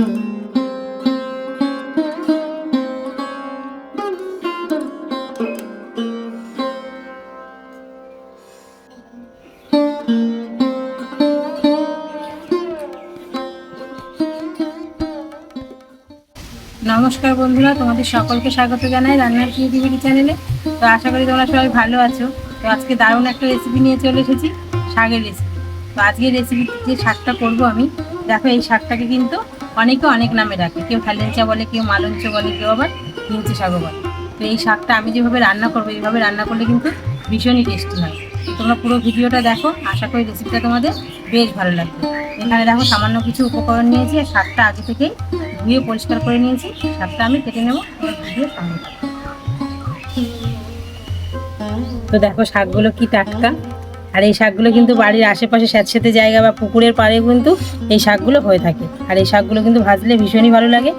নমস্কার বন্ধুরা, তোমাদের সকলকে স্বাগত জানাই রান্নার ক্রিয়েটিভিটি চ্যানেলে তো আশা করি তোমরা সবাই ভালো আছো। তো আজকে দারুণ একটা রেসিপি নিয়ে চলে এসেছি, শাকের রেসিপি তো আজকের রেসিপি যে শাকটা করব আমি, দেখো এই শাকটাকে কিন্তু অনেকে অনেক নামে ডাকে। কেউ ফ্যালেঞ্চা বলে, কেউ মালঞ্চ বলে, কেউ আবার কিঞ্চি শাকও বলে। তো এই শাকটা আমি যেভাবে রান্না করব, এইভাবে রান্না করলে কিন্তু ভীষণই টেস্টি হয়। তোমরা পুরো ভিডিওটা দেখো, আশা করি রেসিপিটা তোমাদের বেশ ভালো লাগবে। এখানে দেখো সামান্য কিছু উপকরণ নিয়েছি, আর শাকটা আগে থেকেই ধুয়ে পরিষ্কার করে নিয়েছি। শাকটা আমি কেটে নেব তো দেখো শাকগুলো কি টাটকা। আর এই শাকগুলো কিন্তু বাড়ির আশেপাশে স্যাঁতস্যাঁতে জায়গা বা পুকুরের পাড়ে কিন্তু এই শাকগুলো হয়ে থাকে। আর এই শাকগুলো কিন্তু ভাজলে ভীষণই ভালো লাগে।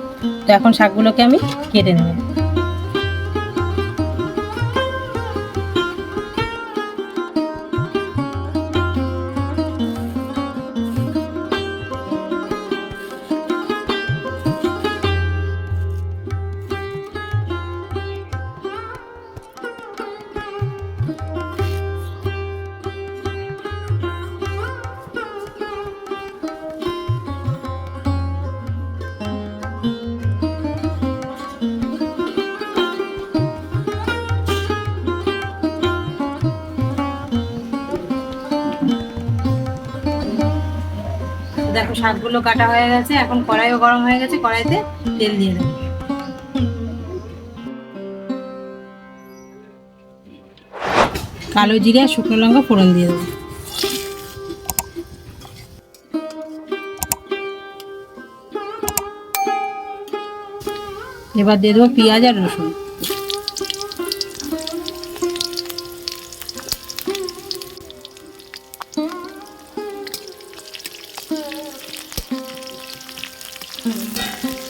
তো এখন শাকগুলোকে আমি কেটে নেব। দেখো শাকগুলো কাটা হয়ে গেছে, এখন কড়াইও গরম হয়ে গেছে, কড়াইতে তেল দিয়ে দেবো। কালো জিরে শুকনো লঙ্কা ফোড়ন দিয়ে দেবো। এবার দিয়ে দেবো পেঁয়াজ আর রসুন। 嗯。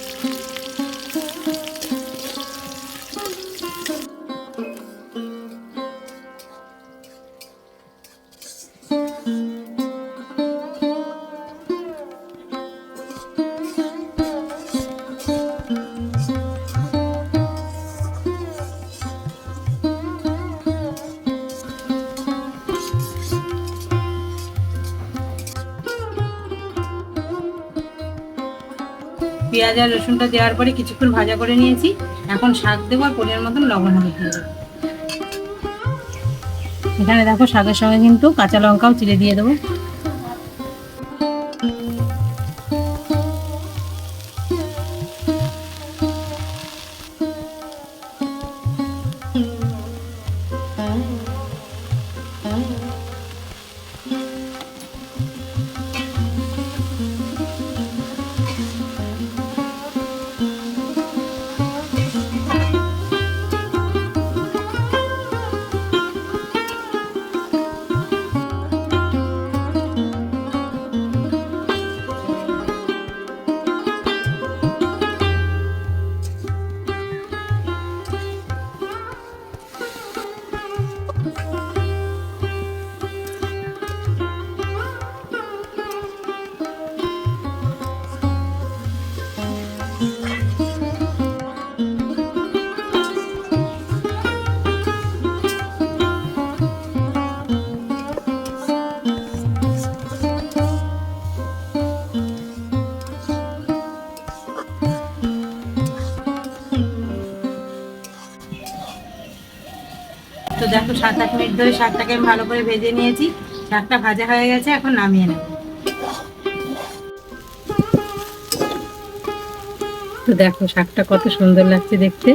পেঁয়াজ আর রসুনটা দেওয়ার পরে কিছুক্ষণ ভাজা করে নিয়েছি। এখন শাক দেবো আর পরিমাণ মতন লবণ হলুদ দিয়ে এখানে দেখো শাকের সঙ্গে কিন্তু কাঁচা লঙ্কাও চিড়ে দিয়ে দেবো। তো দেখো সাত আট মিনিট ধরে শাকটাকে আমি ভালো করে ভেজে নিয়েছি। শাকটা ভাজা হয়ে গেছে, এখন নামিয়ে নেব। তো দেখো শাকটা কত সুন্দর লাগছে দেখতে।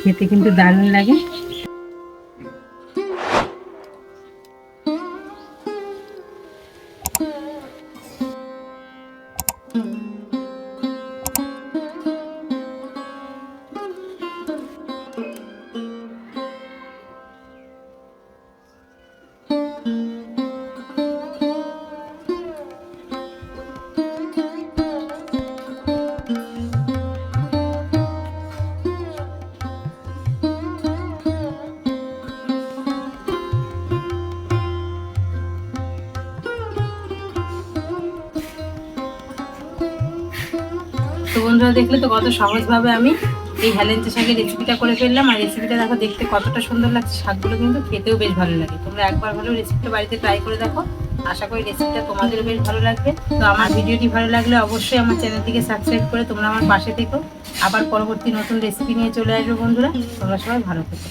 খেতে কিন্তু দারুণ লাগে। তো বন্ধুরা দেখলে তো কত সহজভাবে আমি এই হেলেঞ্চা শাকের রেসিপিটা করে ফেললাম। আর রেসিপিটা দেখো, দেখতে কতটা সুন্দর লাগছে। শাকগুলো কিন্তু খেতেও বেশ ভালো লাগে। তোমরা একবার হলেও রেসিপিটা বাড়িতে ট্রাই করে দেখো। আশা করি রেসিপিটা তোমাদেরও বেশ ভালো লাগবে। তো আমার ভিডিওটি ভালো লাগলে অবশ্যই আমার চ্যানেলটিকে সাবস্ক্রাইব করে তোমরা আমার পাশে থেকো। আবার পরবর্তী নতুন রেসিপি নিয়ে চলে আসবে বন্ধুরা। তোমরা সবাই ভালো থেকো।